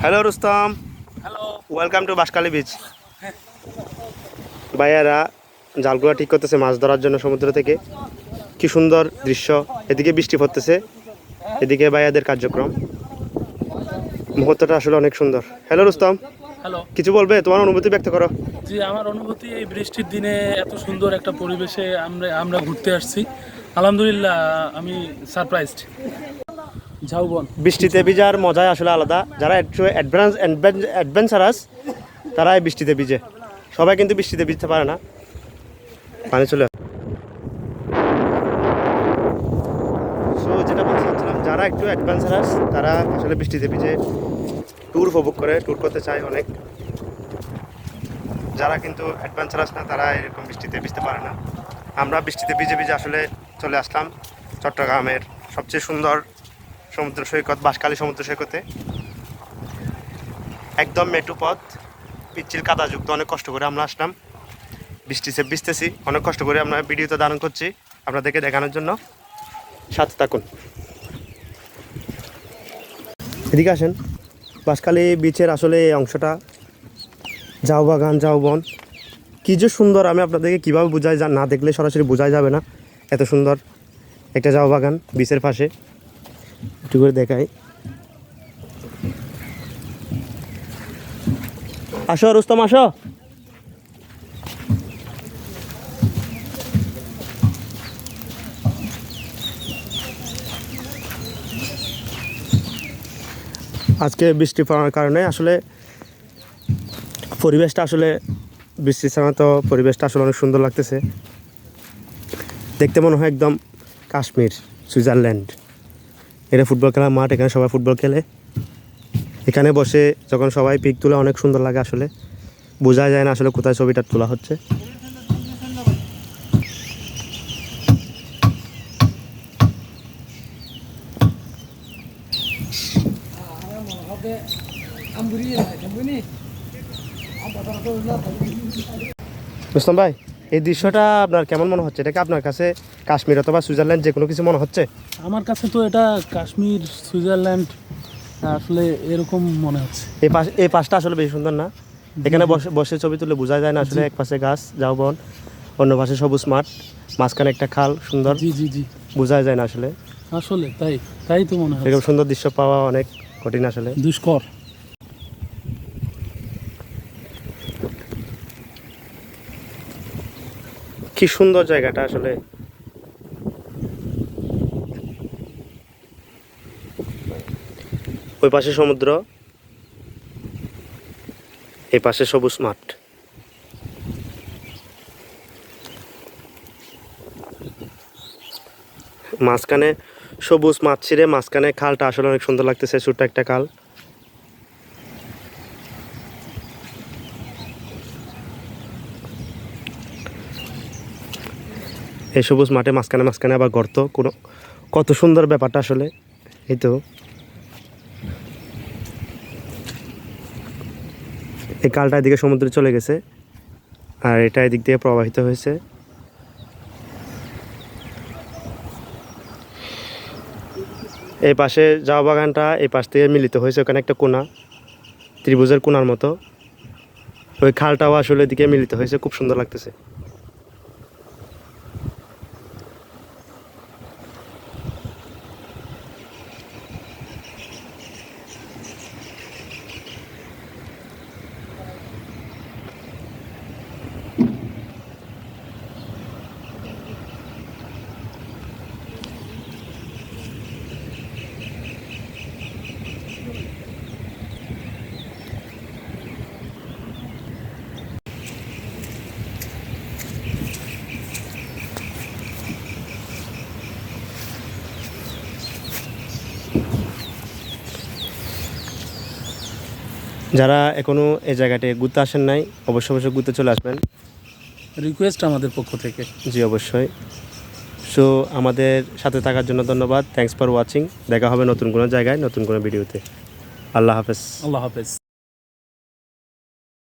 Hello Rustam hello welcome to Baskali beach ভাইয়ারা জালগুলো ঠিক করতেছে মাছ ধরার জন্য সমুদ্র থেকে। কি সুন্দর দৃশ্য। এদিকে বৃষ্টি পড়তেছে। এদিকে ভাইয়াদের কার্যক্রম। মুহূর্তটা আসলে অনেক সুন্দর। হ্যালো রুস্তম হ্যালো কিছু বলবে? তোমার অনুভূতি ব্যক্ত করো। জি আমার অনুভূতি এই বৃষ্টির দিনে এত সুন্দর একটা পরিবেশে আমরা আমরা ঘুরতে আসছি। আলহামদুলিল্লাহ আমি সারপ্রাইজড ঝাউবন বৃষ্টিতে ভিজার মজাই আসলে আলাদা। যারা একটু অ্যাডভান্স অ্যাডভেঞ্চারাস তারা এই বৃষ্টিতে ভিজে। সবাই কিন্তু বৃষ্টিতে ভিজতে পারে না। পানি চলে। So, যেটা বলতে চাচ্ছিলাম যারা একটু অ্যাডভেঞ্চারাস তারা আসলে বৃষ্টিতে ভিজে। ট্যুর উপভোগ করে ট্যুর করতে চায় অনেক। যারা কিন্তু অ্যাডভেঞ্চার অ্যাডভেঞ্চারাস না, তারা এরকম বৃষ্টিতে ভিজতে পারে না। আমরা বৃষ্টিতে ভিজে ভিজে আসলে চলে আসলাম চট্টগ্রামের সবচেয়ে সুন্দর সমুদ্র সৈকত, বাঁশখালী সমুদ্র সৈকতে। একদম মেটু পথ, পিচ্ছিল কাদাযুক্ত অনেক কষ্ট করে আমরা আসলাম। বৃষ্টিতে ভিজতেছি, অনেক কষ্ট করে আমরা ভিডিওতে ধারণ করছি আপনাদেরকে দেখানোর জন্য। সাথে থাকুন। এদিকে আসেন। বাঁশখালী বিচের আসলে এই অংশটা। যাও বাগান, যাও বন। কী যে সুন্দর, আমি আপনাদেরকে কীভাবে বোঝাই যা না দেখলে সরাসরি বোঝাই যাবে না। এত সুন্দর। একটা যাও বাগান বিচের পাশে। একটু করে দেখাই। আসো রুস্তম, আসো। আজকে বৃষ্টি পড়ার কারণে আসলে পরিবেশটা আসলে বৃষ্টি ছাড়া তো পরিবেশটা আসলে অনেক সুন্দর লাগতেছে। দেখতে মনে হয় একদম কাশ্মীর, সুইজারল্যান্ড। এটা ফুটবল খেলার মাঠ, এখানে সবাই ফুটবল খেলে। এখানে বসে যখন সবাই পিক তুলে অনেক সুন্দর লাগে আসলে। বোঝা যায় না আসলে কোথায় ছবিটা তোলা হচ্ছে। রুস্তম ভাই এই দৃশ্যটা আপনার কেমন মনে হচ্ছে? এটা কি আপনার কাছে কাশ্মীর অথবা সুইজারল্যান্ড যে কোনো কিছু মনে হচ্ছে? আমার কাছে তো এটা কাশ্মীর সুইজারল্যান্ড আসলে এরকম মনে হচ্ছে। এই পাশ এই পাশটা আসলে বেশি সুন্দর না? এখানে বসে বসে ছবি তুলে বোঝা যায় না আসলে এক পাশে গাছ ঝাউবন অন্য পাশে সবুজ মাঠ মাঝখানে একটা খাল সুন্দর। জি জি জি। বোঝা যায় না আসলে। আসলে তাই তাই তো মনে হয় এরকম সুন্দর দৃশ্য পাওয়া অনেক কঠিন আসলে। দুষ্কর। কি সুন্দর জায়গাটা আসলে। ওই পাশে সমুদ্র এই পাশে সবুজ মাঠ। মাঝখানে সবুজ মাছ ছিঁড়ে মাঝখানে খালটা আসলে অনেক সুন্দর লাগতেছে, ছোট্ট একটা খাল। এই সবুজ মাঠে মাঝখানে মাঝখানে আবার গর্ত। কোনো কত সুন্দর ব্যাপারটা আসলে। এই তো। এই কালটা এদিকে সমুদ্রে চলে গেছে। আর এটা এদিক দিয়ে প্রবাহিত হয়েছে। এই পাশে যাওয়া বাগানটা এই পাশ থেকে মিলিত হয়েছে ওখানে একটা কোনা, ত্রিভুজের কোনার মতো। ওই খালটাও আসলে এদিকে মিলিত হয়েছে, খুব সুন্দর লাগতেছে। যারা এখনও এই জায়গাটায় ঘুরতে আসেন নাই অবশ্যই অবশ্যই ঘুরতে চলে আসবেন। রিকোয়েস্ট আমাদের পক্ষ থেকে। জি অবশ্যই। সো আমাদের সাথে থাকার জন্য ধন্যবাদ। থ্যাংকস ফর ওয়াচিং দেখা হবে নতুন কোনো জায়গায় নতুন কোনো ভিডিওতে। আল্লাহ হাফেজ। আল্লাহ হাফেজ।